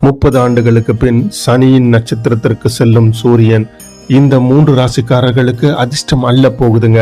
முப்பது ஆண்டுகளுக்கு பின் சனியின் நட்சத்திரத்திற்கு செல்லும் சூரியன் இந்த மூன்று ராசிக்காரர்களுக்கு அதிர்ஷ்டம் அல்ல போகுதுங்க.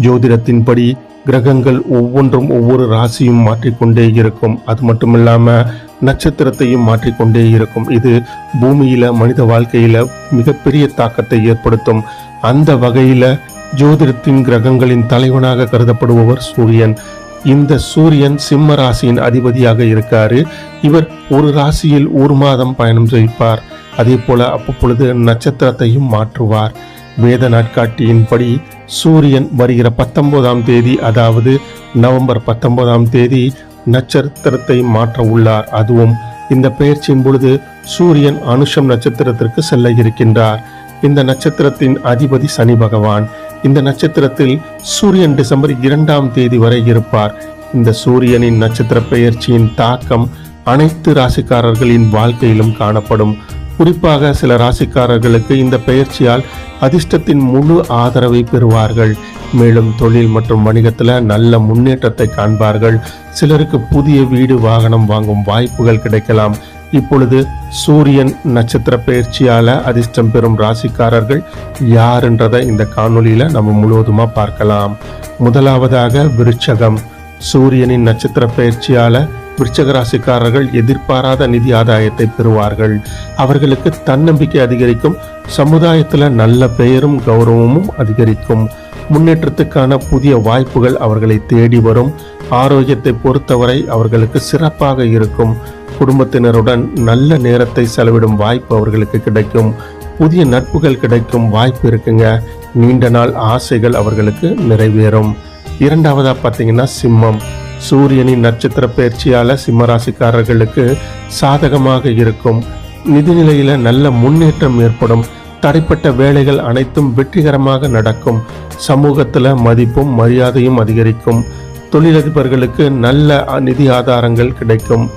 ஜோதிடத்தின்படி கிரகங்கள் ஒவ்வொன்றும் ஒவ்வொரு ராசியும் மாற்றிக்கொண்டே இருக்கும். அது மட்டும் இல்லாம நட்சத்திரத்தையும் மாற்றிக்கொண்டே இருக்கும். இது பூமியில மனித வாழ்க்கையில மிகப்பெரிய தாக்கத்தை ஏற்படுத்தும். அந்த வகையில ஜோதிடத்தின் கிரகங்களின் தலைவனாக கருதப்படுபவர் சூரியன். இந்த சூரியன் சிம்ம ராசியின் அதிபதியாக இருக்காரு. இவர் ஒரு ராசியில் ஒரு மாதம் பயணம் செய்வார். அதே போல அவ்வப்பொழுது நட்சத்திரத்தையும் மாற்றுவார். வேத நாட்காட்டியின்படி சூரியன் வருகிற பத்தொன்பதாம் தேதி அதாவது நவம்பர் பத்தொன்பதாம் தேதி நட்சத்திரத்தை மாற்ற உள்ளார். அதுவும் இந்த பெயர்ச்சியின் பொழுது சூரியன் அனுஷம் நட்சத்திரத்திற்கு செல்ல இருக்கின்றார். இந்த நட்சத்திரத்தின் அதிபதி சனி பகவான். இந்த நட்சத்திரத்தில் சூரியன் டிசம்பர் இரண்டாம் தேதி வரை இருப்பார். இந்த சூரியனின் நட்சத்திர பெயர்ச்சியின் தாக்கம் அனைத்து ராசிக்காரர்களின் வாழ்க்கையிலும் காணப்படும். குறிப்பாக சில ராசிக்காரர்களுக்கு இந்த பெயர்ச்சியால் அதிர்ஷ்டத்தின் முழு ஆதரவை பெறுவார்கள். மேலும் தொழில் மற்றும் வணிகத்தில் நல்ல முன்னேற்றத்தை காண்பார்கள். சிலருக்கு புதிய வீடு வாகனம் வாங்கும் வாய்ப்புகள் கிடைக்கலாம். இப்பொழுது சூரியன் நட்சத்திர பயிற்சியால அதிர்ஷ்டம் பெறும் ராசிக்காரர்கள் யாருன்றதை இந்த காணொளியில நம்ம முழுவதுமா பார்க்கலாம். முதலாவதாக விருச்சகம். சூரியனின் நட்சத்திர பயிற்சியால விருச்சக ராசிக்காரர்கள் எதிர்பாராத நிதி ஆதாயத்தை பெறுவார்கள். அவர்களுக்கு தன்னம்பிக்கை அதிகரிக்கும் சமுதாயத்துல நல்ல பெயரும் கௌரவமும் அதிகரிக்கும். முன்னேற்றத்துக்கான புதிய வாய்ப்புகள் அவர்களை தேடி வரும். ஆரோக்கியத்தை பொறுத்தவரை அவர்களுக்கு சிறப்பாக இருக்கும். குடும்பத்தினருடன் நல்ல நேரத்தை செலவிடும் வாய்ப்பு அவர்களுக்கு கிடைக்கும். புதிய நட்புகள் கிடைக்கும் வாய்ப்பு இருக்குங்க. நீண்ட நாள் ஆசைகள் அவர்களுக்கு நிறைவேறும். இரண்டாவதா பார்த்தீங்கன்னா சிம்மம். சூரியனின் நட்சத்திர பயிற்சியால சிம்மராசிக்காரர்களுக்கு சாதகமாக இருக்கும். நிதிநிலையில நல்ல முன்னேற்றம் ஏற்படும். தடைப்பட்ட வேலைகள் அனைத்தும் வெற்றிகரமாக நடக்கும். சமூகத்துல மதிப்பும் மரியாதையும் அதிகரிக்கும். தொழிலதிபர்களுக்கு நல்ல நிதி ஆதாரங்கள் கிடைக்கும்.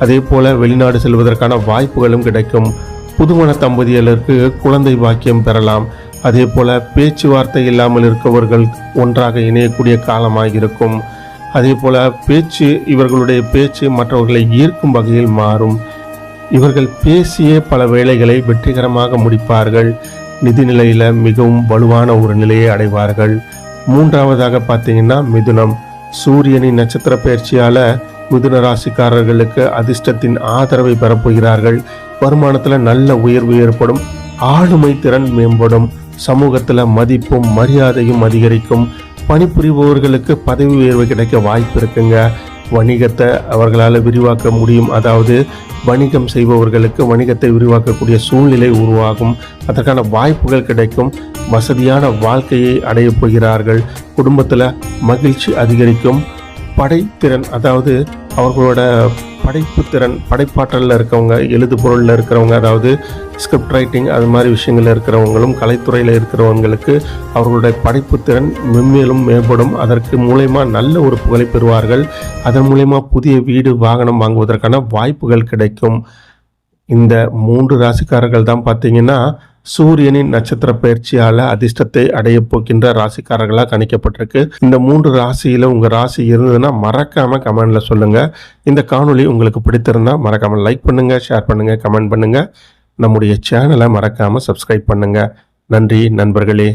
அதே போல வெளிநாடு செல்வதற்கான வாய்ப்புகளும் கிடைக்கும். புதுமண தம்பதியருக்கு குழந்தை பாக்கியம் பெறலாம். அதே போல பேச்சுவார்த்தை இல்லாமல் இருக்கவர்கள் ஒன்றாக இணையக்கூடிய காலமாக இருக்கும் அதே போல பேச்சு இவர்களுடைய பேச்சு மற்றவர்களை ஈர்க்கும் வகையில் மாறும். இவர்கள் பேசிய பல வேலைகளை வெற்றிகரமாக முடிப்பார்கள். நிதிநிலையில மிகவும் வலுவான ஒரு நிலையை அடைவார்கள். மூன்றாவதாக பார்த்தீங்கன்னா மிதுனம். சூரியனின் நட்சத்திர பயிற்சியால மிதுன ராசிக்காரர்களுக்கு அதிர்ஷ்டத்தின் ஆதரவை பெறப்போகிறார்கள். வருமானத்தில் நல்ல உயர்வு ஏற்படும். ஆளுமை திறன் மேம்படும். சமூகத்தில் மதிப்பும் மரியாதையும் அதிகரிக்கும். பணிபுரிபவர்களுக்கு பதவி உயர்வு கிடைக்க வாய்ப்பு இருக்குங்க. வணிகத்தை அவர்களால் விரிவாக்க முடியும். அதாவது வணிகம் செய்பவர்களுக்கு வணிகத்தை விரிவாக்கக்கூடிய சூழ்நிலை உருவாகும். அதற்கான வாய்ப்புகள் கிடைக்கும். வசதியான வாழ்க்கையை அடையப் போகிறார்கள். குடும்பத்தில் மகிழ்ச்சி அதிகரிக்கும். படைத்திறன் அதாவது அவர்களோட படைப்பு திறன் படைப்பாற்றலில் இருக்கவங்க எழுது பொருளில் இருக்கிறவங்க அதாவது ஸ்கிரிப்ட் ரைட்டிங் அது மாதிரி விஷயங்களில் இருக்கிறவங்களும் கலைத்துறையில் இருக்கிறவங்களுக்கு அவர்களுடைய படைப்பு திறன் மென்மேலும் மேம்படும். அதற்கு மூலயமா நல்ல ஒரு புகழை பெறுவார்கள். அதன் மூலயமா புதிய வீடு வாகனம் வாங்குவதற்கான வாய்ப்புகள் கிடைக்கும். இந்த மூன்று ராசிக்காரர்கள் தான் பார்த்தீங்கன்னா சூரியனின் நட்சத்திர பயிற்சியால அதிர்ஷ்டத்தை அடைய போகின்ற ராசிக்காரர்களாக கணிக்கப்பட்டிருக்கு. இந்த மூன்று ராசியில உங்க ராசி இருந்ததுன்னா மறக்காம கமெண்ட்ல சொல்லுங்க. இந்த காணொலி உங்களுக்கு பிடித்திருந்தா மறக்காம லைக் பண்ணுங்க ஷேர் பண்ணுங்க கமெண்ட் பண்ணுங்க. நம்முடைய சேனலை மறக்காம சப்ஸ்கிரைப் பண்ணுங்க. நன்றி நண்பர்களே.